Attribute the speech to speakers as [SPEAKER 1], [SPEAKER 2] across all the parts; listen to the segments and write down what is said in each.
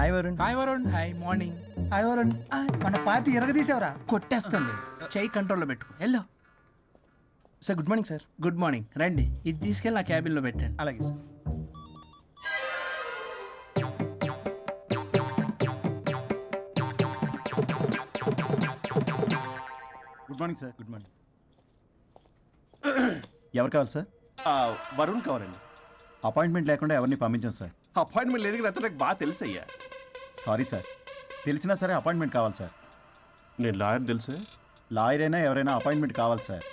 [SPEAKER 1] Hi Varun.
[SPEAKER 2] Hi Varun. Hi morning.
[SPEAKER 1] Hi Varun. మన పాతి ఎరగదీసావరా?
[SPEAKER 2] కొట్టేస్తాను చెయ్యి కంట్రోల్లో పెట్టు. వెళ్ళు
[SPEAKER 1] sir good morning sir.
[SPEAKER 2] Good morning. రండి. ఇది తీసుకెళ్ళి నా క్యాబిన్లో పెట్టండి.
[SPEAKER 1] అలాగే sir.
[SPEAKER 3] Good morning sir.
[SPEAKER 1] Good morning. ఎవరు కావాలి సార్?
[SPEAKER 3] వరుణ్ కావాలండి.
[SPEAKER 1] అపాయింట్మెంట్ లేకుండా ఎవరిని పంపించాం సార్.
[SPEAKER 3] అపాయింట్మెంట్ లేదు కదా నాకు బాగా తెలుసు అయ్యా
[SPEAKER 1] సారీ సార్. తెలిసినా సరే అపాయింట్మెంట్ కావాలి సార్.
[SPEAKER 3] నేను లాయర్ తెలుసు?
[SPEAKER 1] లాయర్ అయినా ఎవరైనా అపాయింట్మెంట్ కావాలి సార్.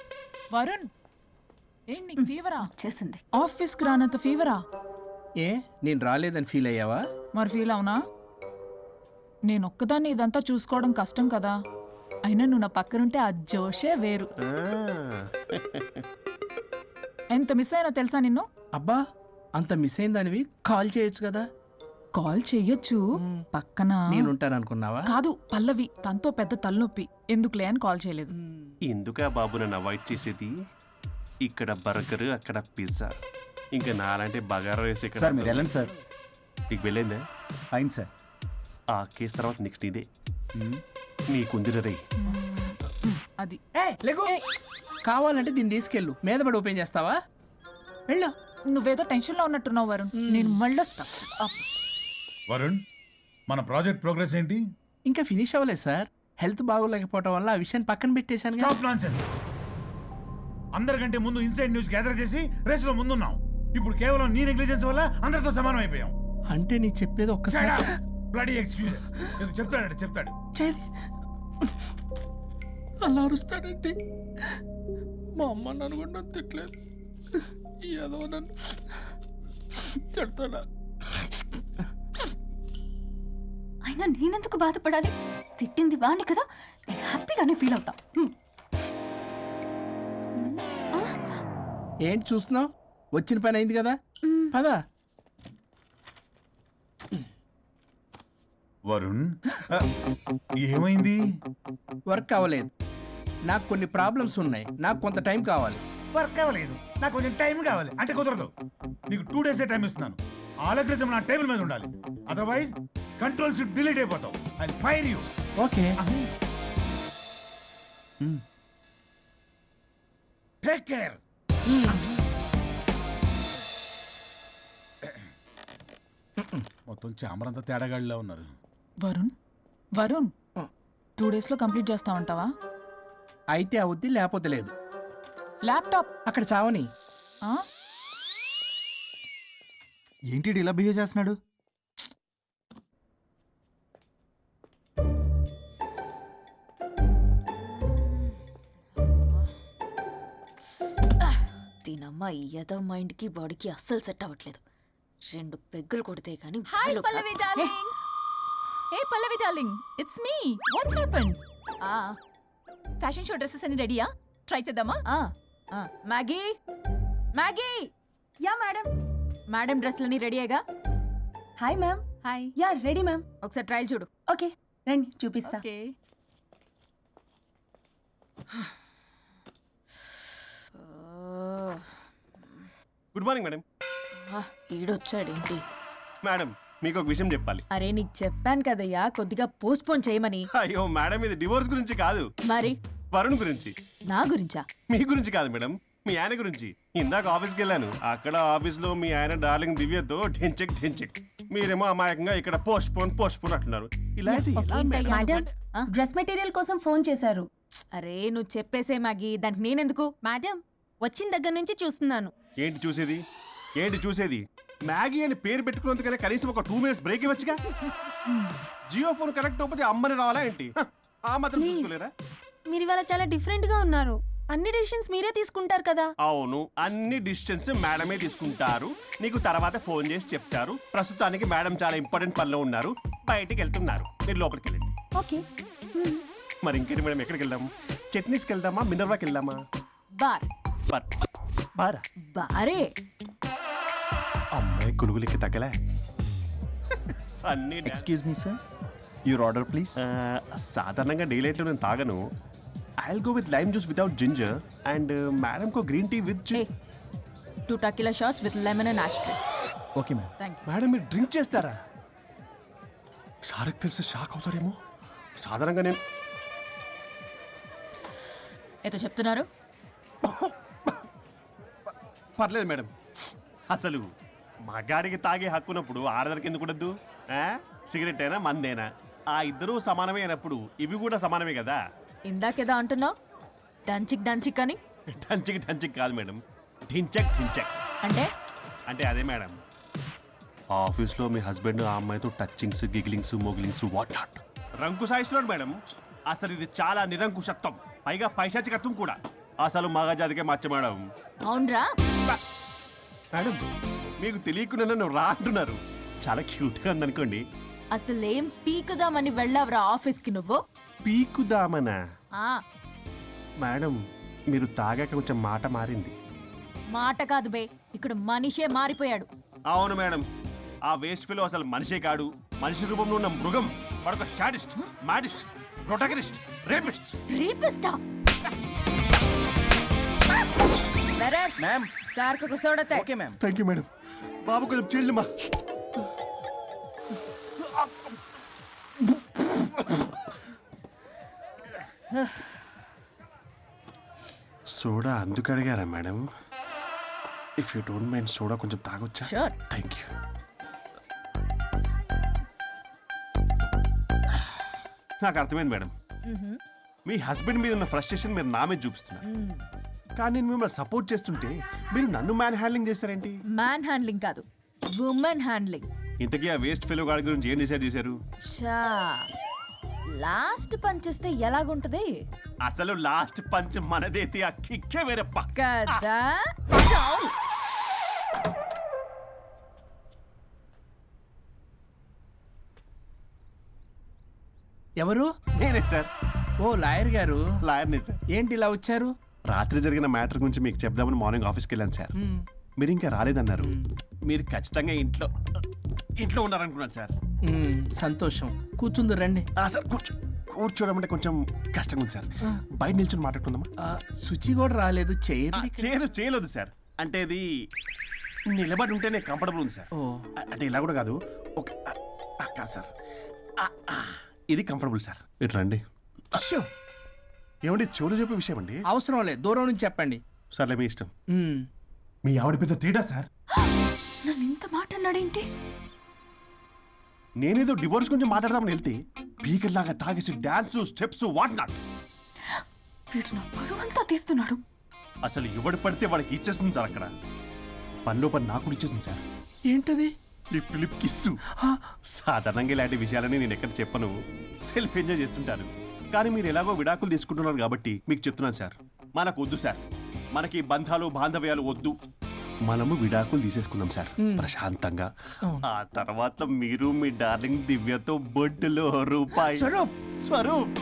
[SPEAKER 4] వరుణ్! ఏంటి నీకు ఫీవరా
[SPEAKER 5] చేసింది
[SPEAKER 4] ఆఫీస్కి రానంత ఫీవరా
[SPEAKER 2] ఏ? నేను రాలేదని ఫీల్ అయ్యావా?
[SPEAKER 4] మరి ఫీల్ అవునా? నేను ఒక్కదాన్ని ఇదంతా చూసుకోవడం కష్టం కదా. అయినా నువ్వు నా పక్కనుంటే ఆ జోషే వేరు. ఎంత మిస్ అయినా తెలుసా నిన్ను?
[SPEAKER 2] అబ్బా అంత మిస్ అయిందానివి కాల్ చేయొచ్చు కదా.
[SPEAKER 4] కాల్ చెయ్యొచ్చు. పక్కన
[SPEAKER 2] నేనుంటాను అనుకున్నావా
[SPEAKER 4] కాదు పల్లవి. తనతో పెద్ద తలనొప్పి. ఎందుకులే అని కాల్ చేయలేదు.
[SPEAKER 3] ఎందుకా బాబు నన్ను అవాయిడ్ చేసేది? ఇక్కడ బర్గర్ అక్కడ పిజ్జా. ఇంకా నాలంటే బగారా వేసి ఇక్కడ
[SPEAKER 1] సార్ మీరు వెళ్ళండి సార్.
[SPEAKER 3] నీకు వెళ్ళిందా?
[SPEAKER 1] Fine sir.
[SPEAKER 3] ఆ కేసు తర్వాత నెక్స్ట్ ఇదే. నీకుందిర రే
[SPEAKER 4] అది.
[SPEAKER 2] కావాలంటే దీన్ని తీసుకెళ్ళు. మీద పడి ఓపెన్ చేస్తావా? వెళ్ళు.
[SPEAKER 4] నువ్వేదో టెన్షన్లో ఉన్నట్టున్నావు వరుణ్. నేను మళ్ళొస్తా. అప్.
[SPEAKER 6] వరుణ్ మన ప్రాజెక్ట్ ప్రోగ్రెస్ ఏంటి?
[SPEAKER 2] ఇంకా ఫినిష్ అవ్వలేదు సార్. హెల్త్ బాగోలేకపోవడం వల్ల ఆ విషయాన్ని పక్కన పెట్టేశాను
[SPEAKER 6] స్టాప్ నాన్సెన్స్. అందరికంటే ముందు ఇన్సైడ్ న్యూస్ గ్యాదర్ చేసి రేస్లో ముందున్నాం. ఇప్పుడు కేవలం నీ నెగ్లిజెన్స్ వల్ల అందరితో సమానం అయిపోయాం.
[SPEAKER 2] అంటే నీ చెప్పేది ఒక్కసారి
[SPEAKER 6] బ్లడీ ఎక్స్క్యూజెస్ చెప్తాడంటే చెప్తాడు.
[SPEAKER 2] చేది. అలా అరుస్తాడండి మా అమ్మ నన్ను కూడా నన్ను తిట్టలేదు. ఏదో నన్ను తిడతాడా
[SPEAKER 5] అయినా నేనెందుకు బాధపడాలి? తిట్టింది వాణ్ణి కదా నేను హ్యాపీగానే ఫీల్ అవుతా.
[SPEAKER 2] ఏంటి చూస్తున్నావు? వచ్చిన పని అయింది కదా? పదా.
[SPEAKER 6] వరుణ్ ఏమైంది?
[SPEAKER 2] వర్క్ అవ్వలేదు. నాకు కొన్ని ప్రాబ్లమ్స్ ఉన్నాయి. నాకు కొంత టైం కావాలి.
[SPEAKER 6] వర్క్ అవ్వలేదు. నాకు కొంచెం టైం కావాలి. అంటే కుదరదు. నీకు టూ డేస్ టైం ఇస్తున్నాను. ఆలోచించడం నా టేబుల్ మీద ఉండాలి. అదర్వైజ్ కంట్రోల్ షిప్ డిలీట్ అయిపోతావు I fire you
[SPEAKER 2] okay
[SPEAKER 6] take care మొత్తం చామరంతా తేడాగాడిలా ఉన్నారు.
[SPEAKER 4] వరుణ్? వరుణ్? టూ డేస్లో కంప్లీట్ చేస్తావంటావా
[SPEAKER 2] అయితే అవుద్ది లేకపోతే లేదు.
[SPEAKER 4] ల్యాప్టాప్.
[SPEAKER 2] అక్కడ చావని?
[SPEAKER 1] ఏంటి ఇలా బిహేవ్ చేస్తున్నాడు?
[SPEAKER 5] ఈ యదో మైండ్కి బాడీకి అస్సలు సెట్ అవ్వట్లేదు. రెండు పెగ్గులు కొడితే కానీ
[SPEAKER 4] hi Pallavi darling. Hey Pallavi darling. It's me what happen ఆ. ఫ్యాషన్ షో డ్రెస్సెస్ అన్ని రెడీయా ట్రై చేద్దామా? ఆ ఆ. Maggie Maggie
[SPEAKER 7] yeah madam
[SPEAKER 4] madam డ్రెస్లన్నీ రెడీయేగా
[SPEAKER 7] hi ma'am
[SPEAKER 4] hi
[SPEAKER 7] yeah ready ma'am
[SPEAKER 4] ఒకసారి ట్రయల్ చూడు.
[SPEAKER 7] ఓకే రండి చూపిస్తా.
[SPEAKER 4] ఓకే
[SPEAKER 3] గుడ్ మార్నింగ్ మేడం
[SPEAKER 5] ఈడొచ్చాడేంటి?
[SPEAKER 3] మేడం మీకు ఒక విషయం చెప్పాలి.
[SPEAKER 5] అరే నీకు చెప్పాను కదయ్యా కొద్దిగా పోస్ట్ పోన్ చేయమని.
[SPEAKER 3] అయ్యో మేడం ఇది డివోర్స్ గురించి కాదు.
[SPEAKER 5] మరి?
[SPEAKER 3] వరుణ్ గురించి.
[SPEAKER 5] నా గురించా?
[SPEAKER 3] మీ గురించి కాదు మేడం మీ ఆయన గురించి. ఇందాక ఆఫీస్కి వెళ్ళాను. అక్కడ ఆఫీస్లో మీ ఆయన డార్లింగ్ దివ్యతో ఢెంచెక్ ఢెంచెక్. మీరేమో అమాయకంగా ఇక్కడ పోస్ట్ పోన్ పోస్ట్ పోన్ అంటున్నారు ఇలాంటి ఎలా మేడం?
[SPEAKER 7] మేడం
[SPEAKER 5] ఆ?
[SPEAKER 7] డ్రెస్ మెటీరియల్ కోసం ఫోన్ చేశారు.
[SPEAKER 5] అరే నువ్వు చెప్పేసే మ్యాగీ దానికి నేనెందుకు?
[SPEAKER 7] మేడం వచ్చిన దగ్గర నుంచి చూస్తున్నాను.
[SPEAKER 3] ఏంటి చూసేది? ఏంటి చూసేది? మ్యాగీ అని పేరు పెట్టుకున్నందుకనే కనీసం ఒక టూ మినిట్స్ బ్రేక్ ఇవ్వచ్చుగా? జియో ఫోన్ కనెక్ట్ అవ్వకపోతే అమ్మని రావాలా ఏంటి? ఆ మాత్రం. చూసుకోలేరా?
[SPEAKER 7] మీరు ఇవాళ చాలా డిఫరెంట్గా ఉన్నారు. అన్ని డెసిషన్స్ మీరే తీసుకుంటారు కదా?
[SPEAKER 3] అవును అన్ని డిస్టెన్స్ మేడమే తీసుకుంటారు. నీకు తర్వాత ఫోన్ చేసి చెప్తారు. ప్రస్తుతానికి మేడం చాలా ఇంపార్టెంట్ పనిలో ఉన్నారు. బయటికి వెళ్తున్నారు. మీరు లోపలికి వెళ్ళండి.
[SPEAKER 7] ఓకే.
[SPEAKER 3] మరి ఇంకేంటి మేడం ఎక్కడికి వెళ్దాం? చట్నీస్కి వెళ్దామా? మినర్వాకి వెళ్దామా?
[SPEAKER 5] బార్.
[SPEAKER 3] బార్. బారా?
[SPEAKER 5] బారే.
[SPEAKER 3] అమ్మాయి కులుగులకి తగ్గలే అన్ని డా-
[SPEAKER 1] excuse me sir your order please
[SPEAKER 3] సాధారణంగా డే లైట్లో నేను తాగను. I go with lime juice without ginger and madam co green tea with
[SPEAKER 5] two tequila shots with lemon and ashtray
[SPEAKER 1] okay ma'am
[SPEAKER 5] thank you
[SPEAKER 3] madam మీరు drink చేస్తారా? సార్కి తెలిస్తే shock అవుతారేమో. సాధారణంగా నేను
[SPEAKER 5] ఏదో చెప్తున్నారు?
[SPEAKER 3] పర్లేదు మేడం. అసలు మగాడికి తాగే హక్కున్నప్పుడు ఆడదానికి ఎందుకు ఉండద్దు? సిగరెట్ అయినా మందేనా? ఆ ఇద్దరూ సమానమే అయినప్పుడు ఇవి కూడా సమానమే కదా?
[SPEAKER 5] ఇందాకేదో అంటున్నావు? డంచిక్ డంచిక్ అని?
[SPEAKER 3] టంచిక్ టంచిక్ కాదు మేడం. ఢించక్ ఢించక్
[SPEAKER 5] అంటే?
[SPEAKER 3] అంటే అదే మేడం. ఆఫీస్లో మీ హస్బెండ్ ఆ అమ్మాయితో టచ్చింగ్స్ గిగ్లింగ్స్ మోగిలింగ్స్ వాట్ నాట్. రంకు సాయిస్తున్నాడు మేడం. అసలు ఇది చాలా నిరంకుశత్వం. పైగా పైశాచికత్వం కూడా. అసలు మగజాతికే మచ్చ మేడం.
[SPEAKER 5] అవునరా.
[SPEAKER 3] మేడం మీకు తెలియకుండా నన్ను రా అంటున్నారు. చాలా క్యూట్గా ఉందనుకోండి.
[SPEAKER 5] అసలేం పీకుదామని వెళ్ళావురా ఆఫీస్కి నువ్వు?
[SPEAKER 3] పీకుదామనా?
[SPEAKER 5] ఆ.
[SPEAKER 3] మేడం మీరు తాగాక కొంచెం మాట మారింది.
[SPEAKER 5] మాట కాదు బే ఇక్కడ మనిషే మారిపోయాడు.
[SPEAKER 3] అవును మేడం ఆ వేస్ట్ ఫిలో అసలు మనిషే కాడు. మనిషి రూపంలో ఉన్న మృగం మరొక షాడిస్ట్ మాడిస్ట్ ప్రొటగనిస్ట్ రేపిస్ట్.
[SPEAKER 5] రీపిస్టా?
[SPEAKER 8] మ్యామ్
[SPEAKER 5] సార్కు
[SPEAKER 8] ఓకే
[SPEAKER 3] థ్యాంక్ యూ మేడం బాబు కొంచెం సోడా అందుకు అడిగారా madam if you don't mind soda కొంచెం తాగొచ్చా?
[SPEAKER 5] Sure.
[SPEAKER 3] థ్యాంక్ యూ నాకు అర్థమైంది మేడం మీ హస్బెండ్ మీద ఉన్న ఫ్రస్ట్రేషన్ మీరు నా మీద చూపిస్తున్నారు. కానీ నేను మిమ్మల్ని సపోర్ట్ చేస్తుంటే మీరు నన్ను మ్యాన్ హ్యాండ్లింగ్ చేస్తారేంటి
[SPEAKER 5] మ్యాన్ హ్యాండ్లింగ్ కాదు ఉమెన్ హ్యాండ్లింగ్
[SPEAKER 3] ఇంతకీ ఆ వేస్ట్ ఫెలో గాడి గురించి ఏం డిసైడ్ చేశారు?
[SPEAKER 5] చా లాస్ట్ పని చేస్తే ఎలాగుంటది?
[SPEAKER 3] అసలు లాస్ట్ పంచ్ మనదైతే ఆ కిక్కే వేరే పక్క.
[SPEAKER 5] కదా?
[SPEAKER 2] ఎవరు?
[SPEAKER 3] నేనే సార్.
[SPEAKER 2] ఓ లాయర్ గారు.
[SPEAKER 3] లాయర్నే సార్.
[SPEAKER 2] ఏంటి ఇలా వచ్చారు?
[SPEAKER 3] రాత్రి జరిగిన మ్యాటర్ గురించి మీకు చెప్దామని మార్నింగ్ ఆఫీస్కి వెళ్ళాను సార్. మీరు ఇంకా రాలేదన్నారు. మీరు ఖచ్చితంగా ఇంట్లో ఇంట్లో ఉన్నారనుకున్నాను సార్.
[SPEAKER 2] సంతోషం. కూర్చుంది రండి.
[SPEAKER 3] ఆ, సార్ కూర్చో కూర్చోవడం అంటే కొంచెం కష్టంగా ఉంది సార్. బయట నిల్చొని మాట్లాడుకుందామా?
[SPEAKER 2] శుచి కూడా రాలేదు.
[SPEAKER 3] చేయలేదు చేయలేదు సార్. అంటే ఇది నిలబడి ఉంటేనే కంఫర్టబుల్ ఉంది సార్. అంటే ఇలా కూడా కాదు. ఒక కాదు సార్. ఇది కంఫర్టబుల్ సార్. ఇటు రండి. ఏమండి చెవులు చెప్పే విషయం అండి
[SPEAKER 2] అవసరం లేదు దూరం నుంచి చెప్పండి.
[SPEAKER 3] సర్లే మీ ఇష్టం.
[SPEAKER 2] మ్మ్.
[SPEAKER 3] మీ ఆవిడ పెద్ద తేడా సార్?
[SPEAKER 9] నన్ను ఇంత మాట అన్నాడేంటి?
[SPEAKER 3] నేనేదో డివోర్స్ గురించి మాట్లాడదామని వెళ్తే పీకర్ లాగా తాగేసి డాన్స్ స్టెప్స్ వాట్ నాట్.
[SPEAKER 9] వీడు నా పరువు అంతా తీస్తున్నాడు.
[SPEAKER 3] అసలు ఎవడు పడితే వాడికి ఇచ్చేస్తుంది సార్ అక్కడ? పనిలో పని నాకు కూడా ఇచ్చేసింది సార్.
[SPEAKER 2] ఏంటది?
[SPEAKER 3] Lip to lip kiss. సాధారణంగా ఇలాంటి విషయాలని నేను ఎక్కడ చెప్పను. సెల్ఫ్ ఎంజాయ్ చేస్తుంటాను. కానీ మీరు ఎలాగో విడాకులు తీసుకుంటున్నారు కాబట్టి మీకు చెప్తున్నాను సార్. మనకు వద్దు సార్. మనకి బంధాలు బాంధవ్యాలు వద్దు. మనము విడాకులు తీసేసుకుందాం సార్. ప్రశాంతంగా. ఆ తర్వాత మీరు మీ డార్లింగ్ దివ్యతో బొడ్డులో రూపాయి
[SPEAKER 2] స్వరూప్!
[SPEAKER 3] స్వరూప్!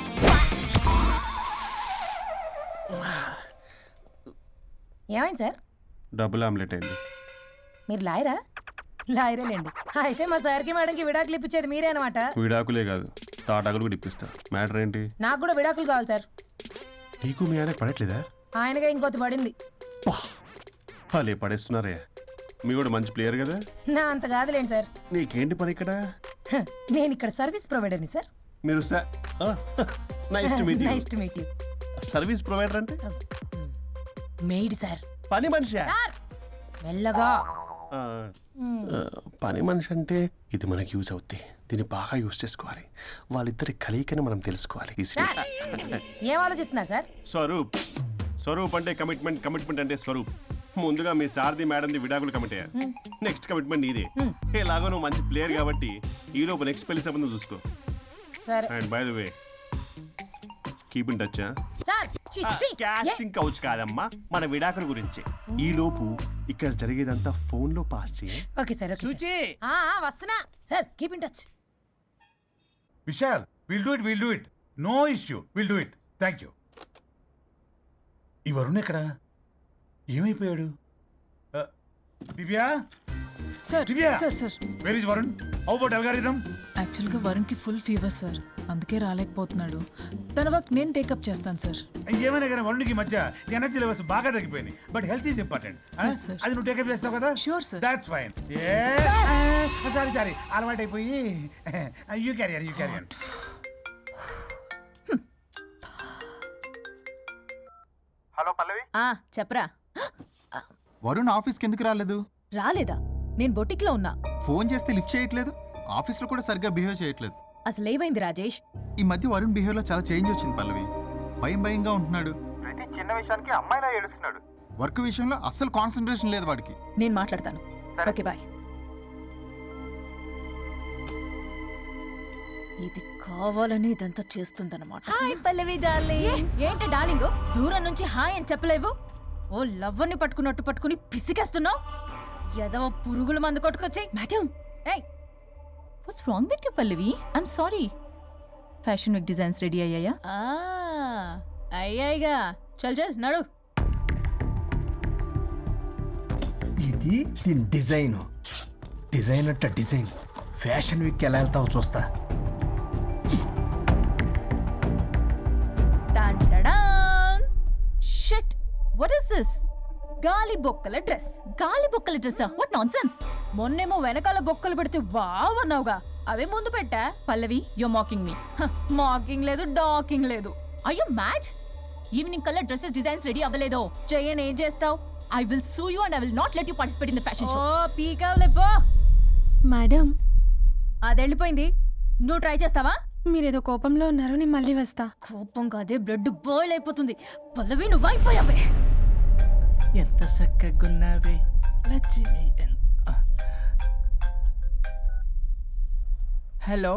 [SPEAKER 10] ఏమైంది సార్?
[SPEAKER 3] డబుల్ ఆమ్లెట్ అయింది.
[SPEAKER 10] మీరు లాయరా? లాయరేలేండి. అయితే మా సార్కి మేడంకి విడాకులు ఇప్పించేది మీరే అనమాట
[SPEAKER 3] విడాకులే కాదు. తాటాకులు కూడా ఇప్పిస్తా. మ్యాటర్ ఏంటి?
[SPEAKER 10] నాకు కూడా విడాకులు కావాలి సార్.
[SPEAKER 3] నీకు మీ ఆయన పడట్లేదా?
[SPEAKER 10] ఆయనగా ఇంకొత్తి పడింది.
[SPEAKER 3] వాళ్ళే పడేస్తున్నారే. మీ కూడా మంచి ప్లేయర్ కదా?
[SPEAKER 10] నా అంత కాదులేండి సార్.
[SPEAKER 3] నీకేంటి పని ఇక్కడ?
[SPEAKER 10] హ, నేను ఇక్కడ సర్వీస్ ప్రొవైడర్ని సార్.
[SPEAKER 3] మీరు nice to meet
[SPEAKER 10] nice to meet you.
[SPEAKER 3] Service provider అంటే?
[SPEAKER 10] Maid sir.
[SPEAKER 3] పని మనిషి?
[SPEAKER 10] సార్! మెల్లగా.
[SPEAKER 3] పని మనిషి అంటే ఇది మనకి యూజ్ అవుద్ది. దీన్ని బాగా యూజ్ చేసుకోవాలి. వాళ్ళిద్దరి కలయికని మనం తెలుసుకోవాలి
[SPEAKER 10] ఏం ఆలోచిస్తున్నారు సార్?
[SPEAKER 3] స్వరూప్. స్వరూప్ అంటే కమిట్మెంట్ కమిట్మెంట్ అంటే స్వరూప్. ముందుగా మీ సారథి మేడంది విడాకులు కమిట్ అయ్యారు. నెక్స్ట్ కమిట్మెంట్ నీదే. ఎలాగో నువ్వు మంచి ప్లేయర్ కాబట్టి ఈ లోపు నెక్స్ట్ పెళ్ళి సంబంధం చూసుకో. And by the way keep in touch
[SPEAKER 10] sir?
[SPEAKER 3] Casting couch కాదమ్మా మన విడాకుల గురించి. ఈ లోపు ఇక్కడ జరిగేదంతా ఫోన్లో పాస్ చేయి.
[SPEAKER 10] ఓకే సార్ ఆ, వస్తున్నా. Sir keep in touch
[SPEAKER 6] Vishal will do it will do it no issue will do it thank you ఈ వరుణ్ ఎక్కడ? ఏమైపోయాడు? Divya?
[SPEAKER 4] Sir
[SPEAKER 6] Divya!
[SPEAKER 4] Sir sir.
[SPEAKER 6] Where is Varun how about algorithm
[SPEAKER 4] యాక్చువల్గా వరుణ్కి full fever sir. అందుకే రాలేకపోతున్నాడు. తన work నేను take up చేస్తాను sir.
[SPEAKER 6] ఏమైనా కానీ వరుణ్కి ఈ మధ్య ఎనర్జీ లెవెల్స్ బాగా తగ్గిపోయినాయి. But health is important.
[SPEAKER 4] sir.
[SPEAKER 6] అది నువ్వు టేకప్ చేస్తావు కదా?
[SPEAKER 4] Sure, sir.
[SPEAKER 6] That's fine sorry sorry అలవాటు అయిపోయి. You carrier you carrier
[SPEAKER 8] hello Pallavi
[SPEAKER 5] ఆ చెప్పరా.
[SPEAKER 8] వరుణ్ ఆఫీస్కి ఎందుకు రాలేదు?
[SPEAKER 5] రాలేదా? నేను బొటిక్లో ఉన్నా.
[SPEAKER 8] ఫోన్ చేస్తే లిఫ్ట్ చేయట్లేదు. ఆఫీస్లో కూడా సరిగ్గా బిహేవ్ చేయట్లేదు.
[SPEAKER 5] అసలు ఏమైంది రాజేష్?
[SPEAKER 8] ఈ మధ్య వరుణ్ బిహేవ్లో చాలా చేంజ్ వచ్చింది పల్లవి. భయం భయంగా ఉంటున్నాడు. ప్రతి చిన్న విషయానికి అమ్మాయిలా ఏడుస్తున్నాడు. వర్క్ విషయంలో అస్సలు కాన్సన్ట్రేషన్ లేదు వాడికి.
[SPEAKER 5] నేను మాట్లాడతాను. Okay bye. ఇది కావాలని ఇదంతా చేస్తుందన్నమాట. Hi Pallavi darling. ఏంటి డార్లింగ్? దూరం నుంచి హాయ్ అని చెప్పలేవు? ఓ లవ్వర్ని పట్టుకున్నట్టు పట్టుకుని పిసికేస్తున్నావు? ఎదవ పురుగుల మందు కొట్టుకొచ్చి మేడం ఏయ్ what's wrong with you Pallavi I'm sorry fashion week designs ready అయ్యాయా అయ్యాయిగా చల్ చల్ నడు.
[SPEAKER 2] ఇది దీని డిజైన్. డిజైన్ అట్ట డిజైన్. ఫ్యాషన్ వీక్ ఎలా వెళ్తావు చూస్తా.
[SPEAKER 5] షిట్ వాట్ ఇస్ దిస్ గాలి బొక్కల డ్రెస్. గాలి బొక్కల డ్రెస్ వాట్ నాన్ సెన్స్ మొన్నేమో వెనకాల బొక్కలు పెడితే వావ్ అన్నావుగా. అవే ముందు పెట్టా పల్లవి యో మాకింగ్ మీ మాకింగ్ లేదు డాకింగ్ లేదు. అయ్యో మ్యాడ్ ఈవినింగ్ కల్లా డ్రెస్సెస్ డిజైన్స్ రెడీ అవ్వలేదో. చెయ్యని ఏం చేస్తావు? I will sue you and I will not let you participate in the fashion show పీకావులే పో.
[SPEAKER 7] మేడం.
[SPEAKER 5] అది వెళ్ళిపోయింది నువ్వు ట్రై చేస్తావా?
[SPEAKER 7] మీరేదో కోపంలో ఉన్నారు నేను మళ్ళీ వస్తా.
[SPEAKER 5] కోపం కాదే బ్లడ్ బాయిల్ అయిపోతుంది. పల్లవి నువ్వు అయిపోయావే.
[SPEAKER 2] ఎంత చక్కగున్నావే లక్ష్మి ఎన్- ఆ. హలో